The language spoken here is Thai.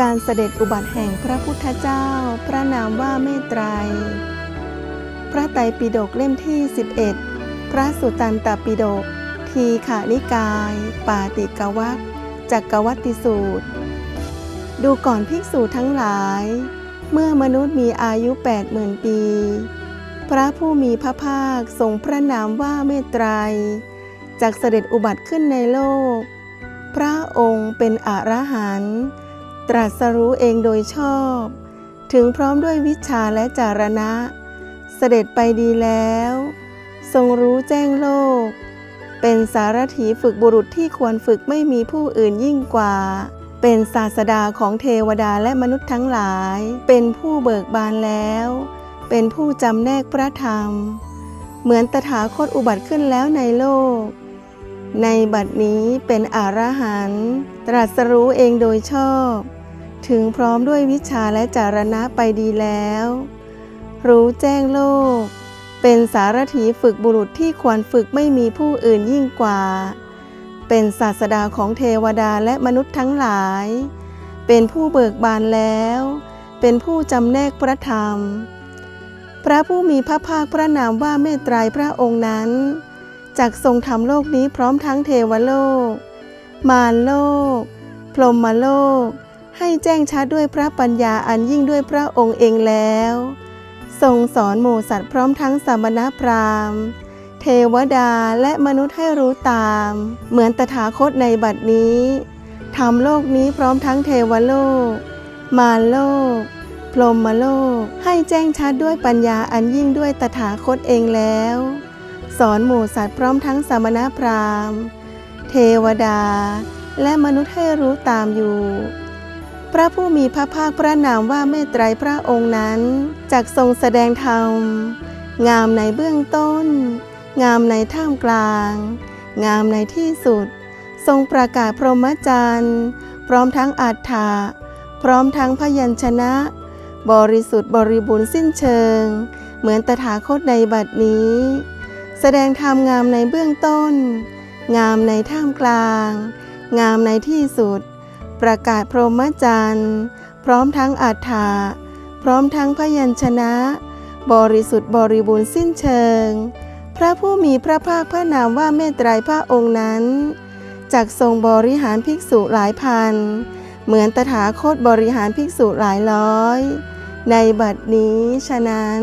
การเสด็จอุบัติแห่งพระพุทธเจ้า พระนามว่าเมตไตร พระไตรปิฎกเล่มที่ 11 พระสุตันตปิฎกทีขานิกาย ปาติกวักจักรวัติสูตร ดูก่อนภิกษุทั้งหลาย เมื่อมนุษย์มีอายุ 80,000 ปี พระผู้มีพระภาคทรงพระนามว่าเมตไตรจากเสด็จอุบัติขึ้นในโลก พระองค์เป็นอรหันต์ ตรัสรู้เองโดยชอบ ถึงพร้อมด้วยวิชาและจารณะ เสด็จไปดีแล้ว ทรงรู้แจ้งโลก เป็นสารถีฝึกบุรุษที่ควรฝึกไม่มีผู้อื่นยิ่งกว่า เป็นศาสดาของเทวดาและมนุษย์ทั้งหลาย เป็นผู้เบิกบานแล้ว เป็นผู้จำแนกพระธรรม เหมือนตถาคตอุบัติขึ้นแล้วในโลกในบัดนี้เป็นอรหันต์ตรัสรู้เองโดยชอบ ถึงพร้อมด้วยวิชาและจารณะไปดีแล้ว รู้แจ้งโลก เป็นสารถีฝึกบุรุษที่ควรฝึกไม่มีผู้อื่นยิ่งกว่า เป็นศาสดาของเทวดาและมนุษย์ทั้งหลาย เป็นผู้เบิกบานแล้ว เป็นผู้จำแนกพระธรรม พระผู้มีพระภาคพระนามว่าเมตไตรพระองค์นั้นจักทรงทำโลกนี้พร้อมทั้งเทวโลก มารโลก พรหมโลก ให้แจ้งชัดด้วยพระปัญญาอันยิ่งด้วยพระองค์เองแล้วทรงสอนหมู่สัตว์พร้อมทั้งสามณพราหมณ์ เทวดาและมนุษย์ให้รู้ตาม เหมือนตถาคตในบัดนี้ทำโลกนี้พร้อมทั้งเทวโลก มารโลก พรหมโลก ให้แจ้งชัดด้วยปัญญาอันยิ่งด้วยตถาคตเองแล้ว สอนหมู่สัตว์พร้อมทั้งสามณพราหมณ์ เทวดา และมนุษย์ให้รู้ตามอยู่ ระผู้มีพระภาคพระนามว่าเมตไตรพระองค์นั้นจักทรงแสดงธรรม งามในเบื้องต้น งามในท่ามกลาง งามในที่สุด ทรงประกาศพรหมจรรย์ พร้อมทั้งอัฏฐะพร้อมทั้งพยัญชนะ บริสุทธิ์บริบูรณ์สิ้นเชิง เหมือนตถาคตในบัดนี้ แสดงธรรมงามในเบื้องต้น งามในท่ามกลาง งามในที่สุด ประกาศพรหมจรรย์ พร้อมทั้งอัฏฐะพร้อมทั้งพยัญชนะ บริสุทธิ์บริบูรณ์สิ้นเชิง พระผู้มีพระภาคพระนามว่าเมตไตรพระองค์นั้นจักทรงบริหารภิกษุหลายพัน เหมือนตถาคตบริหารภิกษุหลายร้อย ในบัดนี้ฉะนั้น